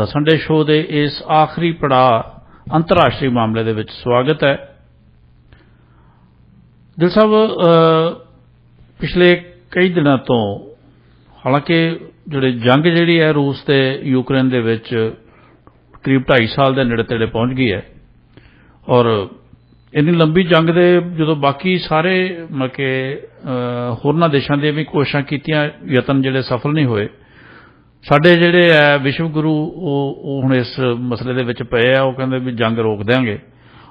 ਦਾ Sunday show ਦੇ ਇਸ ਆਖਰੀ ਪੜਾਅ ਅੰਤਰਰਾਸ਼ਟਰੀ ਮਾਮਲੇ ਦੇ ਵਿੱਚ ਸਵਾਗਤ ਹੈ। ਦਿਲ ਸਾਹਿਬ ਪਿਛਲੇ ਕਈ ਦਿਨਾਂ ਤੋਂ ਹਾਲਾਂਕਿ ਜਿਹੜੇ ਜੰਗ ਜਿਹੜੀ ਹੈ ਰੂਸ ਤੇ ਯੂਕਰੇਨ ਦੇ ਵਿੱਚ ਕਰੀਬ 2.5 ਸਾਲ ਦੇ ਨੇੜੇ ਤੇੜੇ ਪਹੁੰਚ ਗਈ ਹੈ ਔਰ ਇੰਨੀ ਲੰਬੀ ਜੰਗ ਦੇ ਜਦੋਂ ਬਾਕੀ ਸਾਰੇ ਮਕੇ ਹੋਰਨਾਂ ਦੇਸ਼ਾਂ ਦੇ ਵੀ ਕੋਸ਼ਿਸ਼ਾਂ ਕੀਤੀਆਂ, ਯਤਨ ਜਿਹੜੇ ਸਫਲ ਨਹੀਂ ਹੋਏ ਸਾਡੇ ਜਿਹੜੇ ਹੈ ਵਿਸ਼ਵ ਗੁਰੂ, ਉਹ ਉਹ ਹੁਣ ਇਸ ਮਸਲੇ ਦੇ ਵਿੱਚ ਪਏ ਆ, ਉਹ ਕਹਿੰਦੇ ਵੀ ਜੰਗ ਰੋਕ ਦੇਾਂਗੇ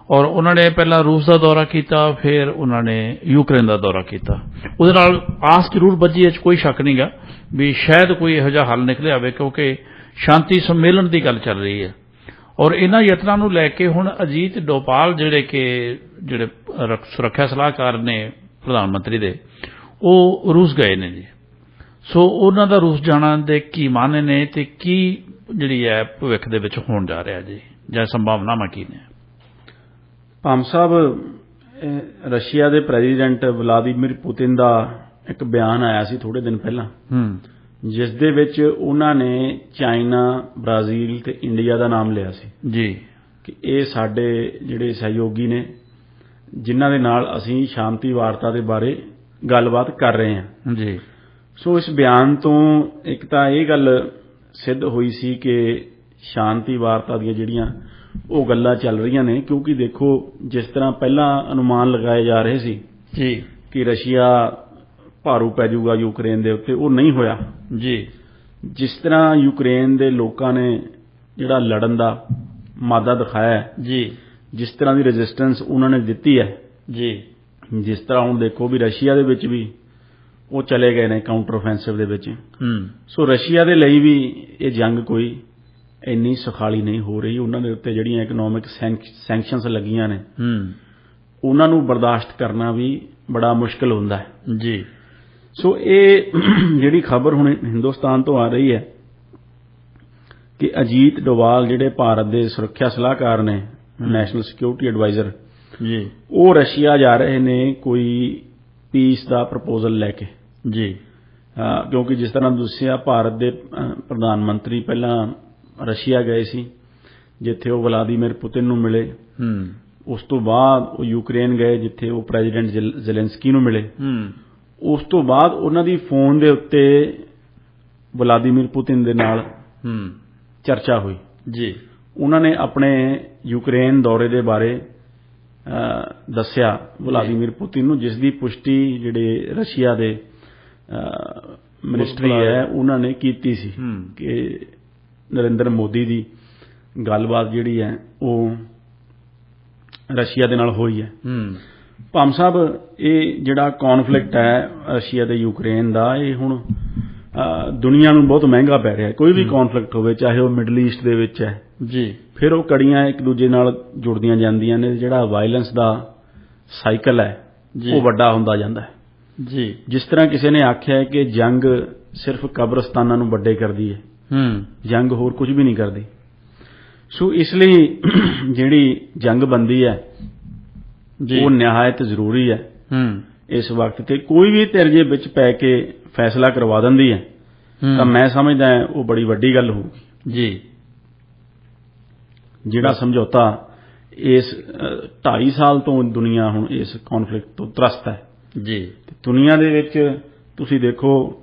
ਔਰ ਉਹਨਾਂ ਨੇ ਪਹਿਲਾਂ ਰੂਸ ਦਾ ਦੌਰਾ ਕੀਤਾ, ਫਿਰ ਉਹਨਾਂ ਨੇ ਯੂਕਰੇਨ ਦਾ ਦੌਰਾ ਕੀਤਾ। ਉਹਦੇ ਨਾਲ ਆਸ ਜ਼ਰੂਰ ਬੱਜੀ ਇਹ 'ਚ ਕੋਈ ਸ਼ੱਕ ਨਹੀਂਗਾ ਵੀ ਸ਼ਾਇਦ ਕੋਈ ਇਹੋ ਜਿਹਾ ਹੱਲ ਨਿਕਲੇ ਆਵੇ ਕਿਉਂਕਿ ਸ਼ਾਂਤੀ ਸੰਮੇਲਨ ਦੀ ਗੱਲ ਚੱਲ ਰਹੀ ਹੈ। ਔਰ ਇਹਨਾਂ ਯਤਨਾਂ ਨੂੰ ਲੈ ਕੇ ਹੁਣ ਅਜੀਤ ਡੋਪਾਲ ਜਿਹੜੇ ਕਿ, ਜਿਹੜੇ ਸੁਰੱਖਿਆ ਸਲਾਹਕਾਰ ਨੇ ਪ੍ਰਧਾਨ ਮੰਤਰੀ ਦੇ, ਉਹ ਰੂਸ ਗਏ ਨੇ ਜੀ। ਸੋ ਉਹਨਾਂ ਦਾ ਰੂਸ ਜਾਣਾ ਦੇ ਕੀ ਮਾਨੇ ਨੇ ਤੇ ਕੀ ਜਿਹੜੀ ਹੈ ਭਵਿੱਖ ਦੇ ਵਿੱਚ ਹੋਣ ਜਾ ਰਿਹਾ ਜੀ? ਜਾਂ ਸੰਭਾਵਨਾਵਾਂ ਕੀ ਨੇ? ਭਾਮ ਸਾਹਿਬ ਰਸ਼ੀਆ ਦੇ ਪ੍ਰੈਜ਼ੀਡੈਂਟ ਵਲਾਦੀਮਿਰ ਪੁਤਿਨ ਦਾ ਇੱਕ ਬਿਆਨ ਆਇਆ ਸੀ ਥੋੜੇ ਦਿਨ ਪਹਿਲਾਂ। ਹੂੰ। ਜਿਸ ਦੇ ਵਿੱਚ ਉਹਨਾਂ ਨੇ ਚਾਈਨਾ ਬ੍ਰਾਜ਼ੀਲ ਤੇ ਇੰਡੀਆ ਦਾ ਨਾਮ ਲਿਆ ਸੀ। ਜੀ। ਕਿ ਇਹ ਸਾਡੇ ਜਿਹੜੇ ਸਹਿਯੋਗੀ ਨੇ ਜਿਨ੍ਹਾਂ ਦੇ ਨਾਲ ਅਸੀਂ ਸ਼ਾਂਤੀ ਵਾਰਤਾ ਦੇ ਬਾਰੇ ਗੱਲਬਾਤ ਕਰ ਰਹੇ ਹਾਂ। ਜੀ। ਸੋ ਇਸ ਬਿਆਨ ਤੋਂ ਇੱਕ ਤਾਂ ਇਹ ਗੱਲ ਸਿੱਧ ਹੋਈ ਸੀ ਕਿ ਸ਼ਾਂਤੀ ਵਾਰਤਾ ਦੀਆਂ ਜਿਹੜੀਆਂ ਉਹ ਗੱਲਾਂ ਚੱਲ ਰਹੀਆਂ ਨੇ ਕਿਉਂਕਿ ਦੇਖੋ ਜਿਸ ਤਰ੍ਹਾਂ ਪਹਿਲਾਂ ਅਨੁਮਾਨ ਲਗਾਏ ਜਾ ਰਹੇ ਸੀ ਜੀ। ਕਿ ਰਸ਼ੀਆ ਭਾਰੂ ਪੈ ਜਾਊਗਾ ਯੂਕਰੇਨ ਦੇ ਉੱਤੇ ਉਹ ਨਹੀਂ ਹੋਇਆ। ਜੀ। ਜਿਸ ਤਰ੍ਹਾਂ ਯੂਕਰੇਨ ਦੇ ਲੋਕਾਂ ਨੇ ਜਿਹੜਾ ਲੜਨ ਦਾ ਮਾਦਾ ਦਿਖਾਇਆ ਜੀ। ਜਿਸ ਤਰ੍ਹਾਂ ਦੀ ਰੈਜ਼ਿਸਟੈਂਸ ਉਹਨਾਂ ਨੇ ਦਿੱਤੀ ਹੈ ਜੀ। ਜਿਸ ਤਰ੍ਹਾਂ ਹੁਣ ਦੇਖੋ ਵੀ ਰਸ਼ੀਆ ਦੇ ਵਿੱਚ ਵੀ ਉਹ ਚਲੇ ਗਏ ਨੇ ਕਾਊਂਟਰ ਆਫੈਂਸਿਵ ਦੇ ਵਿੱਚ। ਹੂੰ। ਸੋ ਰਸ਼ੀਆ ਦੇ ਲਈ ਵੀ ਇਹ ਜੰਗ ਕੋਈ ਇੰਨੀ ਸੁਖਾਲੀ ਨਹੀਂ ਹੋ ਰਹੀ। ਉਹਨਾਂ ਦੇ ਉੱਤੇ ਜਿਹੜੀਆਂ ਇਕਨੋਮਿਕ ਸੈਂਕਸ਼ਨਸ ਲੱਗੀਆਂ ਨੇ ਹੂੰ। ਉਹਨਾਂ ਨੂੰ ਬਰਦਾਸ਼ਤ ਕਰਨਾ ਵੀ ਬੜਾ ਮੁਸ਼ਕਲ ਹੁੰਦਾ ਹੈ। ਜੀ। ਸੋ ਇਹ ਜਿਹੜੀ ਖਬਰ ਹੁਣ ਹਿੰਦੁਸਤਾਨ ਤੋਂ ਆ ਰਹੀ ਹੈ ਕਿ ਅਜੀਤ ਡੋਵਾਲ ਜਿਹੜੇ ਭਾਰਤ ਦੇ ਸੁਰੱਖਿਆ ਸਲਾਹਕਾਰ ਨੇ ਨੈਸ਼ਨਲ ਸਿਕਿਉਰਿਟੀ ਐਡਵਾਈਜ਼ਰ ਜੀ। ਉਹ ਰਸ਼ੀਆ ਜਾ ਰਹੇ ਨੇ ਕੋਈ ਪੀਸ ਦਾ ਪ੍ਰਪੋਜ਼ਲ ਲੈ ਕੇ। ਜੀ। ਕਿਉਂਕਿ ਜਿਸ ਤਰ੍ਹਾਂ ਦੱਸਿਆ ਭਾਰਤ ਦੇ ਪ੍ਰਧਾਨ ਮੰਤਰੀ ਪਹਿਲਾਂ ਰਸ਼ੀਆ ਗਏ ਸੀ ਜਿੱਥੇ ਉਹ ਵਲਾਦੀਮਿਰ ਪੁਤਿਨ ਨੂੰ ਮਿਲੇ। ਹੂੰ। ਉਸ ਤੋਂ ਬਾਅਦ ਉਹ ਯੂਕਰੇਨ ਗਏ ਜਿੱਥੇ ਉਹ ਪ੍ਰੈਜ਼ੀਡੈਂਟ ਜ਼ੈਲ- ਜ਼ੈਲੈਂਸਕੀ ਨੂੰ ਮਿਲੇ। ਹੂੰ। ਉਸ ਤੋਂ ਬਾਅਦ ਉਹਨਾਂ ਦੀ ਫੋਨ ਦੇ ਉੱਤੇ ਵਲਾਦੀਮਿਰ ਪੁਤਿਨ ਦੇ ਨਾਲ ਹੂੰ। ਚਰਚਾ ਹੋਈ। ਜੀ। ਉਹਨਾਂ ਨੇ ਆਪਣੇ ਯੂਕਰੇਨ ਦੌਰੇ ਦੇ ਬਾਰੇ ਦੱਸਿਆ ਵਲਾਦੀਮਿਰ ਪੁਤਿਨ ਨੂੰ ਜਿਸ ਦੀ ਪੁਸ਼ਟੀ ਜਿਹੜੇ ਰਸ਼ੀਆ ਦੇ ਮਿਨਿਸਟਰੀ ਹੈ ਉਹਨਾਂ ਨੇ ਕੀਤੀ ਸੀ ਕਿ ਨਰਿੰਦਰ ਮੋਦੀ ਦੀ ਗੱਲਬਾਤ ਜਿਹੜੀ ਹੈ ਉਹ ਰਸ਼ੀਆ ਦੇ ਨਾਲ ਹੋਈ ਹੈ। ਭਾਮ ਸਾਹਿਬ ਇਹ ਜਿਹੜਾ ਕਨਫਲਿਕਟ ਹੈ ਰਸ਼ੀਆ ਤੇ ਯੂਕਰੇਨ ਦਾ ਇਹ ਹੁਣ ਦੁਨੀਆ ਨੂੰ ਬਹੁਤ ਮਹਿੰਗਾ ਪੈ ਰਿਹਾ ਹੈ। ਕੋਈ ਵੀ ਕਨਫਲਿਕਟ ਹੋਵੇ ਚਾਹੇ ਉਹ ਮਿਡਲ ਈਸਟ ਦੇ ਵਿੱਚ ਹੈ ਜੀ। ਫਿਰ ਉਹ ਕੜੀਆਂ ਇੱਕ ਦੂਜੇ ਨਾਲ ਜੁੜਦੀਆਂ ਜਾਂਦੀਆਂ ਨੇ ਜਿਹੜਾ ਵਾਇਲੈਂਸ ਦਾ ਸਾਈਕਲ ਹੈ। ਉਹ ਵੱਡਾ ਹੁੰਦਾ ਜਾਂਦਾ ਹੈ। ਜੀ। ਜਿਸ ਤਰ੍ਹਾਂ ਕਿਸੇ ਨੇ ਆਖਿਆ ਹੈ ਕਿ ਜੰਗ ਸਿਰਫ ਕਬਰਸਤਾਨਾਂ ਨੂੰ ਵੱਡੇ ਕਰਦੀ ਹੈ। ਹੂੰ। ਜੰਗ ਹੋਰ ਕੁਝ ਵੀ ਨਹੀਂ ਕਰਦੀ। ਸੋ ਇਸ ਲਈ ਜਿਹੜੀ ਜੰਗ ਬੰਦੀ ਹੈ ਜੀ। ਉਹ ਨਿਹਾਇਤ ਜ਼ਰੂਰੀ ਹੈ। ਹੂੰ। ਇਸ ਵਕਤ ਤੇ ਕੋਈ ਵੀ ਧਿਰ ਜੇ ਵਿੱਚ ਪੈ ਕੇ ਫੈਸਲਾ ਕਰਵਾ ਦਿੰਦੀ ਹੈ ਤਾਂ ਮੈਂ ਸਮਝਦਾ ਉਹ ਬੜੀ ਵੱਡੀ ਗੱਲ ਹੋਊਗੀ। ਜੀ। ਜਿਹੜਾ ਸਮਝੌਤਾ ਇਸ 2.5 ਸਾਲ ਤੋਂ ਦੁਨੀਆ ਹੁਣ ਇਸ ਕਨਫਲਿਕਟ ਤੋਂ ਤ੍ਰਸਤ ਹੈ। ਜੀ। ਦੁਨੀਆ ਦੇ ਵਿੱਚ ਤੁਸੀਂ ਦੇਖੋ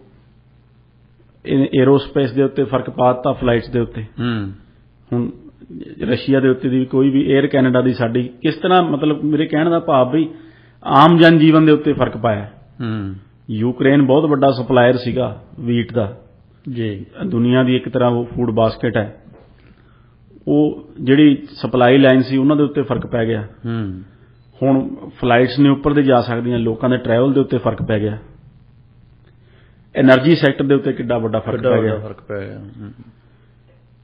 에ਅਰੋਸਪੇਸ ਦੇ ਉੱਤੇ ਫ਼ਰਕ ਪਾਤਾ ਫਲਾਈਟਸ ਦੇ ਉੱਤੇ। ਹੂੰ। ਹੁਣ ਰਸ਼ੀਆ ਦੇ ਉੱਤੇ ਦੀ ਕੋਈ ਵੀ 에ਅਰ ਕੈਨੇਡਾ ਦੀ ਸਾਡੀ ਕਿਸ ਤਰ੍ਹਾਂ ਮਤਲਬ ਮੇਰੇ ਕਹਿਣ ਦਾ ਭਾਵ ਵੀ ਆਮ ਜਨ ਜੀਵਨ ਦੇ ਉੱਤੇ ਫ਼ਰਕ ਪਾਇਆ। ਹੂੰ। ਯੂਕਰੇਨ ਬਹੁਤ ਵੱਡਾ ਸਪਲਾਇਰ ਸੀਗਾ ਵੀਟ ਦਾ। ਜੀ। ਦੁਨੀਆ ਦੀ ਇੱਕ ਤਰ੍ਹਾਂ ਉਹ ਫੂਡ ਬਾਸਕਟ ਹੈ। ਉਹ ਜਿਹੜੀ ਸਪਲਾਈ ਲਾਈਨ ਸੀ ਉਹਨਾਂ ਦੇ ਉੱਤੇ ਫ਼ਰਕ ਪੈ ਗਿਆ। ਹੂੰ। ਹੁਣ ਫਲਾਈਟਸ ਨੇ ਉੱਪਰ ਦੇ ਜਾ ਸਕਦੀਆਂ ਲੋਕਾਂ ਦੇ ਟਰੈਵਲ ਦੇ ਉੱਤੇ ਫ਼ਰਕ ਪੈ ਗਿਆ। એનર્ਜੀ ਸੈਕਟਰ ਦੇ ਉੱਤੇ ਕਿੱਡਾ ਵੱਡਾ ਫ਼ਰਕ ਪੈ ਗਿਆ। ਫ਼ਰਕ ਪੈ ਗਿਆ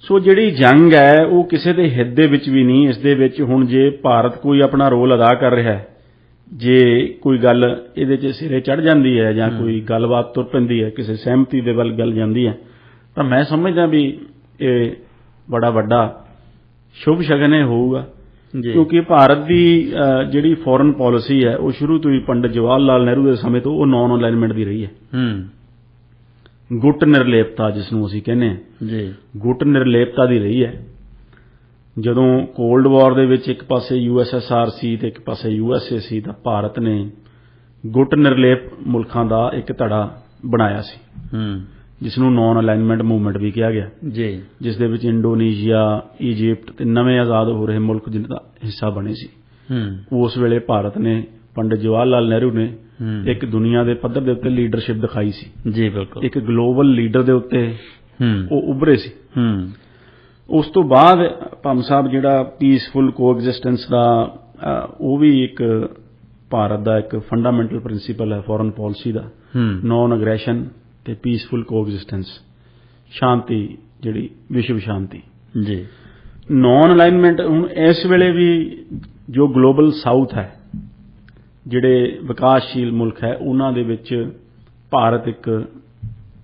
ਸੋ ਜਿਹੜੀ ਜੰਗ ਹੈ ਉਹ ਕਿਸੇ ਦੇ ਹਿੱਤ ਦੇ ਵਿੱਚ ਵੀ ਨਹੀਂ ਇਸ ਦੇ ਵਿੱਚ ਹੁਣ ਜੇ ਭਾਰਤ ਕੋਈ ਆਪਣਾ ਰੋਲ ਅਦਾ ਕਰ ਰਿਹਾ ਹੈ ਜੇ ਕੋਈ ਗੱਲ ਇਹਦੇ 'ਚ ਸਿਰੇ ਚੜ ਜਾਂਦੀ ਹੈ ਜਾਂ ਕੋਈ ਗੱਲਬਾਤ ਤੁਰ ਪੈਂਦੀ ਹੈ ਕਿਸੇ ਸਹਿਮਤੀ ਦੇ ਵੱਲ ਗੱਲ ਜਾਂਦੀ ਹੈ ਤਾਂ ਮੈਂ ਸਮਝਦਾ ਵੀ ਇਹ ਬੜਾ ਵੱਡਾ ਸ਼ੁਭ ਸ਼ਗਨ ਹੋਊਗਾ। ਕਿਉਂਕਿ ਭਾਰਤ ਦੀ ਜਿਹੜੀ ਫੋਰਨ ਪਾਲਿਸੀ ਹੈ ਉਹ ਸ਼ੁਰੂ ਤੋਂ ਹੀ ਪੰਡਿਤ ਜਵਾਹਰ ਲਾਲ ਨਹਿਰੂ ਦੇ ਸਮੇਂ ਤੋਂ ਉਹ ਨਾਨ ਅਲਾਈਨਮੈਂਟ ਦੀ ਰਹੀ ਹੈ। ਹੂੰ। ਗੁੱਟ ਨਿਰਲੇਪਤਾ ਜਿਸ ਨੂੰ ਅਸੀਂ ਕਹਿੰਦੇ ਹਾਂ। ਜੀ। ਗੁੱਟ ਨਿਰਲੇਪਤਾ ਦੀ ਰਹੀ ਹੈ। ਜਦੋਂ ਕੋਲਡ ਵਾਰ ਦੇ ਵਿੱਚ ਇੱਕ ਪਾਸੇ ਯੂਐਸਐਸਆਰ ਸੀ ਤੇ ਇੱਕ ਪਾਸੇ ਯੂਐਸਏ ਸੀ ਤਾਂ ਭਾਰਤ ਨੇ ਗੁੱਟ ਨਿਰਲੇਪ ਮੁਲਕਾਂ ਦਾ ਇੱਕ ਧੜਾ ਬਣਾਇਆ ਸੀ। ਹੂੰ। ਜਿਸ ਨੂੰ ਨਾਨ ਅਲਾਈਨਮੈਂਟ ਮੂਵਮੈਂਟ ਵੀ ਕਿਹਾ ਗਿਆ। ਜੀ। ਜਿਸ ਦੇ ਵਿੱਚ ਇੰਡੋਨੇਸ਼ੀਆ ਇਜੀਪਟ ਤੇ ਨਵੇਂ ਆਜ਼ਾਦ ਹੋ ਰਹੇ ਮੁਲਕ ਜਿਨ੍ਹਾਂ ਦਾ ਹਿੱਸਾ ਬਣੇ ਸੀ। ਹੂੰ। ਉਸ ਵੇਲੇ ਭਾਰਤ ਨੇ ਪੰਡਿਤ ਜਵਾਹਰ ਲਾਲ ਨਹਿਰੂ ਨੇ ਇੱਕ ਦੁਨੀਆ ਦੇ ਪੱਧਰ ਦੇ ਉੱਤੇ ਲੀਡਰਸ਼ਿਪ ਦਿਖਾਈ ਸੀ। ਜੀ ਬਿਲਕੁਲ। ਇੱਕ ਗਲੋਬਲ ਲੀਡਰ ਦੇ ਉੱਤੇ ਹੂੰ। ਉਹ ਉੱਭਰੇ ਸੀ। ਹੂੰ। ਉਸ ਤੋਂ ਬਾਅਦ ਭੰਮ ਸਾਹਿਬ ਜਿਹੜਾ ਪੀਸਫੁਲ ਕੋਐਗਜ਼ਿਸਟੈਂਸ ਦਾ ਉਹ ਵੀ ਇੱਕ ਭਾਰਤ ਦਾ ਇੱਕ ਫੰਡਾਮੈਂਟਲ ਪ੍ਰਿੰਸੀਪਲ ਹੈ ਫੋਰਨ ਪਾਲਿਸੀ ਦਾ। ਹੂੰ। ਨੌਨ ਅਗਰੈਸ਼ਨ ਤੇ ਪੀਸਫੁਲ ਕੋਐਗਜ਼ਿਸਟੈਂਸ ਸ਼ਾਂਤੀ ਜਿਹੜੀ ਵਿਸ਼ਵ ਸ਼ਾਂਤੀ। ਜੀ। ਨੌਨ ਅਲਾਈਨਮੈਂਟ ਹੁਣ ਇਸ ਵੇਲੇ ਵੀ ਜੋ ਗਲੋਬਲ ਸਾਊਥ ਹੈ ਜਿਹੜੇ ਵਿਕਾਸਸ਼ੀਲ ਮੁਲਕ ਹੈ ਉਹਨਾਂ ਦੇ ਵਿੱਚ ਭਾਰਤ ਇੱਕ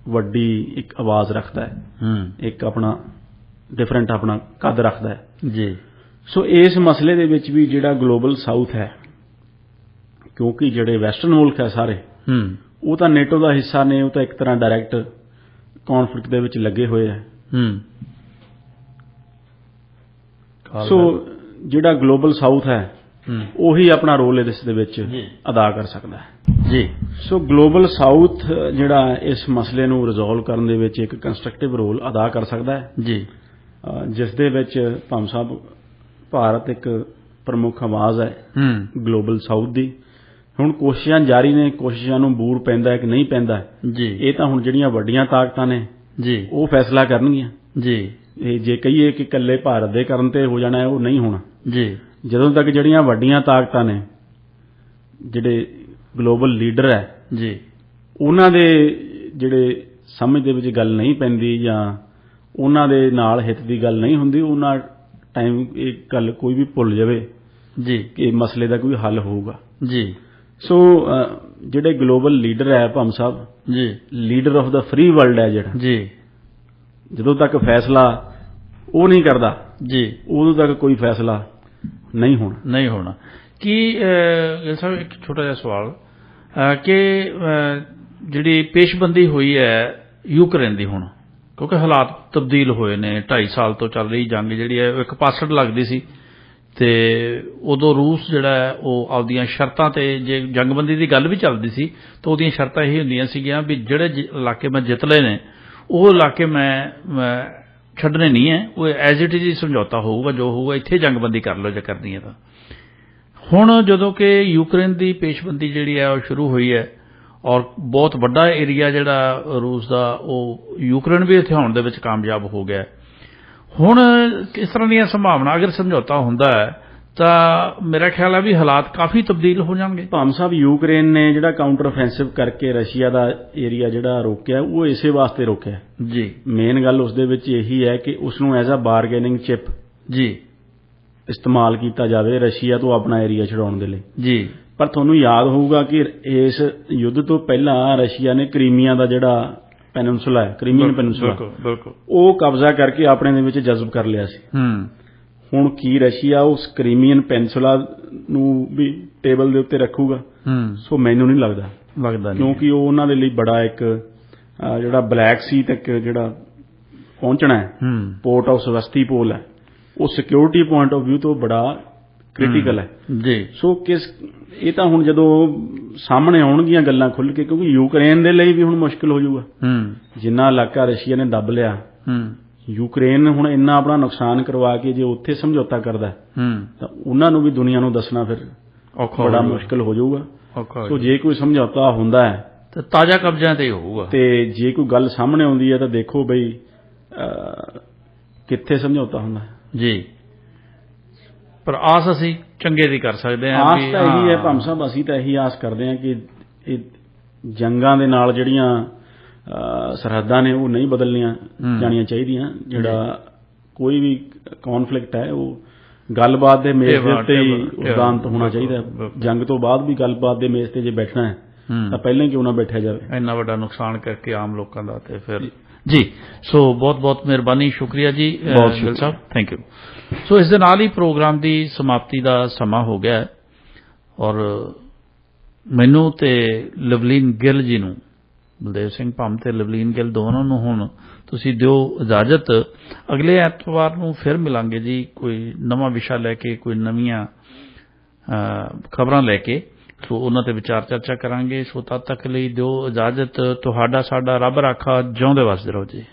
ਵੱਡੀ ਇੱਕ ਆਵਾਜ਼ ਰੱਖਦਾ ਹੈ। ਹੂੰ। ਇੱਕ ਆਪਣਾ ਡਿਫਰੈਂਟ ਆਪਣਾ ਕੱਦ ਰੱਖਦਾ ਹੈ। ਜੀ। ਸੋ ਇਸ ਮਸਲੇ ਦੇ ਵਿੱਚ ਵੀ ਜਿਹੜਾ ਗਲੋਬਲ ਸਾਊਥ ਹੈ ਕਿਉਂਕਿ ਜਿਹੜੇ ਵੈਸਟਰਨ ਮੁਲਕ ਹੈ ਸਾਰੇ ਹੂੰ। ਉਹ ਤਾਂ ਨੇਟੋ ਦਾ ਹਿੱਸਾ ਨੇ ਉਹ ਤਾਂ ਇੱਕ ਤਰ੍ਹਾਂ ਡਾਇਰੈਕਟ ਕਨਫਲਿਕਟ ਦੇ ਵਿੱਚ ਲੱਗੇ ਹੋਏ ਹੂੰ। ਸੋ ਜਿਹੜਾ ਗਲੋਬਲ ਸਾਊਥ ਹੈ ਹੂੰ। ਉਹੀ ਆਪਣਾ ਰੋਲ ਇਸ ਦੇ ਵਿੱਚ। ਅਦਾ ਕਰ ਸਕਦਾ ਹੈ। ਜੀ। ਸੋ ਗਲੋਬਲ ਸਾਊਥ ਜਿਹੜਾ ਇਸ ਮਸਲੇ ਨੂੰ ਰਿਜ਼ੋਲਵ ਕਰਨ ਦੇ ਵਿੱਚ ਇੱਕ ਕੰਸਟਰਕਟਿਵ ਰੋਲ ਅਦਾ ਕਰ ਸਕਦਾ ਹੈ। ਜੀ। ਜਿਸ ਦੇ ਵਿੱਚ ਭਾਮ ਸਾਹਿਬ ਭਾਰਤ ਇੱਕ ਪ੍ਰਮੁੱਖ ਆਵਾਜ਼ ਹੈ ਹੂੰ। ਗਲੋਬਲ ਸਾਊਥ ਦੀ। ਹੁਣ ਕੋਸ਼ਿਸ਼ਾਂ ਜਾਰੀ ਨੇ ਕੋਸ਼ਿਸ਼ਾਂ ਨੂੰ ਬੂਰ ਪੈਂਦਾ ਹੈ ਕਿ ਨਹੀਂ ਪੈਂਦਾ। ਜੀ। ਇਹ ਤਾਂ ਹੁਣ ਜਿਹੜੀਆਂ ਵੱਡੀਆਂ ਤਾਕਤਾਂ ਨੇ ਜੀ। ਉਹ ਫੈਸਲਾ ਕਰਨਗੀਆਂ। ਜੀ। ਇਹ ਜੇ ਕਹੀਏ ਕਿ ਇਕੱਲੇ ਭਾਰਤ ਦੇ ਕਰਨ ਤੇ ਹੋ ਜਾਣਾ ਹੈ ਉਹ ਨਹੀਂ ਹੋਣਾ। ਜੀ। ਜਦੋਂ ਤੱਕ ਜਿਹੜੀਆਂ ਵੱਡੀਆਂ ਤਾਕਤਾਂ ਨੇ ਜਿਹੜੇ ਗਲੋਬਲ ਲੀਡਰ ਹੈ ਜੀ। ਉਹਨਾਂ ਦੇ ਜਿਹੜੇ ਸਮਝ ਦੇ ਵਿੱਚ ਗੱਲ ਨਹੀਂ ਪੈਂਦੀ ਜਾਂ ਉਹਨਾਂ ਦੇ ਨਾਲ ਹਿੱਤ ਦੀ ਗੱਲ ਨਹੀਂ ਹੁੰਦੀ ਉਹਨਾਂ ਟਾਈਮ ਇਹ ਗੱਲ ਕੋਈ ਵੀ ਭੁੱਲ ਜਾਵੇ ਜੀ। ਕਿ ਮਸਲੇ ਦਾ ਕੋਈ ਹੱਲ ਹੋਊਗਾ। ਜੀ। ਸੋ ਜਿਹੜੇ ਗਲੋਬਲ ਲੀਡਰ ਹੈ Bham Sahib ji. Leader of the free world ਹੈ ਜਿਹੜਾ। ਜੀ। ਜਦੋਂ ਤੱਕ ਫੈਸਲਾ ਉਹ ਨਹੀਂ ਕਰਦਾ ਜੀ। ਉਦੋਂ ਤੱਕ ਕੋਈ ਫੈਸਲਾ ਨਹੀਂ ਹੋਣਾ। ਨਹੀਂ ਹੋਣਾ। ਕੀ ਗਿੱਲ ਸਾਹਿਬ ਇੱਕ ਛੋਟਾ ਜਿਹਾ ਸਵਾਲ ਕਿ ਜਿਹੜੀ ਪੇਸ਼ਬੰਦੀ ਹੋਈ ਹੈ ਯੂਕਰੇਨ ਦੀ ਹੁਣ ਕਿਉਂਕਿ ਹਾਲਾਤ ਤਬਦੀਲ ਹੋਏ ਨੇ 2.5 ਸਾਲ ਤੋਂ ਚੱਲ ਰਹੀ ਜੰਗ ਜਿਹੜੀ ਹੈ ਉਹ ਇੱਕ ਪਾਸੜ ਲੱਗਦੀ ਸੀ। ਤੇ ਉਦੋਂ ਰੂਸ ਜਿਹੜਾ ਹੈ, ਉਹ ਆਪਦੀਆਂ ਸ਼ਰਤਾਂ ਤੇ ਜੇ ਜੰਗਬੰਦੀ ਦੀ ਗੱਲ ਵੀ ਚੱਲਦੀ ਸੀ, ਤਾਂ ਉਹਦੀਆਂ ਸ਼ਰਤਾਂ ਇਹ ਹੁੰਦੀਆਂ ਸੀਗੀਆਂ ਵੀ ਜਿਹੜੇ ਜ- ਇਲਾਕੇ ਮੈਂ ਜਿੱਤ ਲਏ ਨੇ, ਉਹ ਇਲਾਕੇ ਮੈਂ ਮੈਂ ਛੱਡਣੇ ਨਹੀਂ ਹੈ ਉਹ ਐਜ਼ ਇਟ ਇਜ਼ ਹੀ ਸਮਝੌਤਾ ਹੋਊਗਾ, ਜੋ ਹੋਊਗਾ, ਇੱਥੇ ਜੰਗਬੰਦੀ ਕਰ ਲਓ ਜੇ ਕਰਨੀ ਹੈ ਤਾਂ ਹੁਣ ਜਦੋਂ ਕਿ ਯੂਕਰੇਨ ਦੀ ਪੇਸ਼ਬੰਦੀ ਜਿਹੜੀ ਹੈ, ਉਹ ਸ਼ੁਰੂ ਹੋਈ ਹੈ, ਔਰ ਬਹੁਤ ਵੱਡਾ ਏਰੀਆ ਜਿਹੜਾ ਰੂਸ ਦਾ, ਉਹ ਯੂਕਰੇਨ ਵੀ ਹਥਿਆਉਣ ਦੇ ਵਿੱਚ ਕਾਮਯਾਬ ਹੋ ਗਿਆ ਹੈ। ਹੁਣ ਕਿਸ ਤਰ੍ਹਾਂ ਦੀਆਂ ਸੰਭਾਵਨਾ ਅਗਰ ਸਮਝੌਤਾ ਹੁੰਦਾ ਹੈ ਤਾਂ ਮੇਰਾ ਖਿਆਲ ਹੈ ਵੀ ਹਾਲਾਤ ਕਾਫੀ ਤਬਦੀਲ ਹੋ ਜਾਣਗੇ। ਭਾਮ ਸਾਹਿਬ ਯੂਕਰੇਨ ਨੇ ਜਿਹੜਾ ਕਾਊਂਟਰ ਆਫੈਂਸਿਵ ਕਰਕੇ ਰਸ਼ੀਆ ਦਾ ਏਰੀਆ ਜਿਹੜਾ ਰੋਕਿਆ ਉਹ ਇਸੇ ਵਾਸਤੇ ਰੋਕਿਆ ਜੀ। ਮੇਨ ਗੱਲ ਉਸ ਦੇ ਵਿੱਚ ਇਹੀ ਹੈ ਕਿ ਉਸ ਨੂੰ ਐਜ਼ ਅ ਬਾਰਗੇਨਿੰਗ ਚਿਪ ਜੀ। ਇਸਤੇਮਾਲ ਕੀਤਾ ਜਾਵੇ ਰਸ਼ੀਆ ਤੋਂ ਆਪਣਾ ਏਰੀਆ ਛਡਾਉਣ ਦੇ ਲਈ। ਜੀ। ਪਰ ਤੁਹਾਨੂੰ ਯਾਦ ਹੋਊਗਾ ਕਿ ਇਸ ਯੁੱਧ ਤੋਂ ਪਹਿਲਾਂ ਰਸ਼ੀਆ ਨੇ ਕ੍ਰੀਮੀਆ ਦਾ ਜਿਹੜਾ ਪੈਨਿਨਸੂਲਾ ਹੈ ਕ੍ਰੀਮੀਅਨ ਪੈਨਿਨਸੂਲਾ। ਬਿਲਕੁਲ ਉਹ ਕਬਜ਼ਾ ਕਰਕੇ ਆਪਣੇ ਦੇ ਵਿੱਚ ਜਜ਼ਬ ਕਰ ਲਿਆ ਸੀ। ਹੂੰ। ਹੁਣ ਕੀ ਰਸ਼ੀਆ ਉਸ ਕ੍ਰੀਮੀਅਨ ਪੈਨਿਨਸੂਲਾ ਨੂੰ ਵੀ ਟੇਬਲ ਦੇ ਉੱਤੇ ਰੱਖੂਗਾ? ਹੂੰ। ਸੋ ਮੈਨੂੰ ਨਹੀਂ ਲੱਗਦਾ। ਲੱਗਦਾ ਨਹੀਂ। ਕਿਉਂਕਿ ਉਹ ਉਹਨਾਂ ਦੇ ਲਈ ਬੜਾ ਇੱਕ ਜਿਹੜਾ ਬਲੈਕ ਸੀ ਤੱਕ ਜਿਹੜਾ ਪਹੁੰਚਣਾ ਹੈ। ਹੂੰ। ਪੋਰਟ ਆਫ ਸਵਸਤੀਪੋਲ ਹੈ। ਉਹ ਸਿਕਿਉਰਿਟੀ ਪੁਆਇੰਟ ਆਫ View ਤੋਂ ਬੜਾ ਕ੍ਰਿਟੀਕਲ ਹੈ ਜੀ। ਸੋ ਕਿਸ ਇਹ ਤਾਂ ਹੁਣ ਜਦੋਂ ਸਾਹਮਣੇ ਆਉਣਗੀਆਂ ਗੱਲਾਂ ਖੁੱਲ ਕੇ ਕਿਉਂਕਿ ਯੂਕਰੇਨ ਦੇ ਲਈ ਵੀ ਹੁਣ ਮੁਸ਼ਕਲ ਹੋ ਜਾਊਗਾ। ਹੂੰ। ਜਿੰਨਾ ਇਲਾਕਾ ਰਸ਼ੀਆ ਨੇ ਦੱਬ ਲਿਆ ਹੂੰ। ਯੂਕਰੇਨ ਹੁਣ ਇੰਨਾ ਆਪਣਾ ਨੁਕਸਾਨ ਕਰਵਾ ਕੇ ਜੇ ਉੱਥੇ ਸਮਝੌਤਾ ਕਰਦਾ ਹੈ, ਤਾਂ ਉਹਨਾਂ ਨੂੰ ਵੀ ਦੁਨੀਆ ਨੂੰ ਦੱਸਣਾ ਫਿਰ ਔਖਾ ਬੜਾ। ਮੁਸ਼ਕਲ ਹੋ ਜਾਊਗਾ। ਸੋ। ਜੇ ਕੋਈ ਸਮਝੌਤਾ ਹੁੰਦਾ ਹੈ ਤੇ ਤਾਜ਼ਾ ਕਬਜ਼ਿਆਂ ਤੇ ਹੋਊਗਾ। ਤੇ ਜੇ ਕੋਈ ਗੱਲ ਸਾਹਮਣੇ ਆਉਂਦੀ ਹੈ ਤਾਂ ਦੇਖੋ ਬਈ ਕਿੱਥੇ ਸਮਝੌਤਾ ਹੁੰਦਾ ਜੀ। ਪਰ ਆਸ ਅਸੀਂ ਚੰਗੇ ਦੀ ਕਰ ਸਕਦੇ ਹਾਂ ਆਸ ਤਾਂ ਇਹੀ ਹੈ ਭੰਮ ਸਾਹਿਬ ਅਸੀਂ ਤਾਂ ਇਹੀ ਆਸ ਕਰਦੇ ਹਾਂ ਕਿ ਇਹ ਜੰਗਾਂ ਦੇ ਨਾਲ ਜਿਹੜੀਆਂ ਸਰਹੱਦਾਂ ਨੇ ਉਹ ਨਹੀਂ ਬਦਲਣੀਆਂ। ਜਾਣੀਆਂ ਚਾਹੀਦੀਆਂ ਜਿਹੜਾ ਕੋਈ ਵੀ ਕਨਫਲਿਕਟ ਹੈ ਉਹ ਗੱਲਬਾਤ ਦੇ ਮੇਜ਼ ਦੇ ਉੱਤੇ ਹੀ ਅੰਤ ਹੋਣਾ ਚਾਹੀਦਾ। ਜੰਗ ਤੋਂ ਬਾਅਦ ਵੀ ਗੱਲਬਾਤ ਦੇ ਮੇਜ਼ ਤੇ ਜੇ ਬੈਠਣਾ ਹੈ ਹੂੰ। ਤਾਂ ਪਹਿਲਾਂ ਹੀ ਕਿਉਂ ਨਾ ਬੈਠਿਆ ਜਾਵੇ ਇੰਨਾ ਵੱਡਾ ਨੁਕਸਾਨ ਕਰਕੇ ਆਮ ਲੋਕਾਂ ਦਾ ਤੇ ਫਿਰ ਜੀ ਸੋ ਬਹੁਤ ਬਹੁਤ ਮਿਹਰਬਾਨੀ ਸ਼ੁਕਰੀਆ ਜੀ Gill Sahib thank you so ਇਸ ਦੇ ਨਾਲ ਹੀ ਪ੍ਰੋਗਰਾਮ ਦੀ ਸਮਾਪਤੀ ਦਾ ਸਮਾਂ ਹੋ ਗਿਆ ਔਰ ਮੈਨੂੰ ਤੇ ਲਵਲੀਨ ਗਿੱਲ ਜੀ ਨੂੰ ਬਲਦੇਵ ਸਿੰਘ ਭੰਮ ਤੇ ਲਵਲੀਨ ਗਿੱਲ ਦੋਵਾਂ ਨੂੰ ਹੁਣ ਤੁਸੀਂ ਦਿਓ ਇਜਾਜ਼ਤ। ਅਗਲੇ ਐਤਵਾਰ ਨੂੰ ਫਿਰ ਮਿਲਾਂਗੇ ਜੀ ਕੋਈ ਨਵਾਂ ਵਿਸ਼ਾ ਲੈ ਕੇ ਕੋਈ ਨਵੀਆਂ ਖਬਰਾਂ ਲੈ ਕੇ। ਸੋ ਉਹਨਾਂ ਤੇ ਵਿਚਾਰ ਚਰਚਾ ਕਰਾਂਗੇ। ਸੋ ਤਦ ਤੱਕ ਲਈ ਦਿਓ ਇਜਾਜ਼ਤ। ਤੁਹਾਡਾ ਸਾਡਾ ਰੱਬ ਰਾਖਾ ਜਿਉਂਦੇ ਵਸਦੇ ਰਹੋ ਜੀ।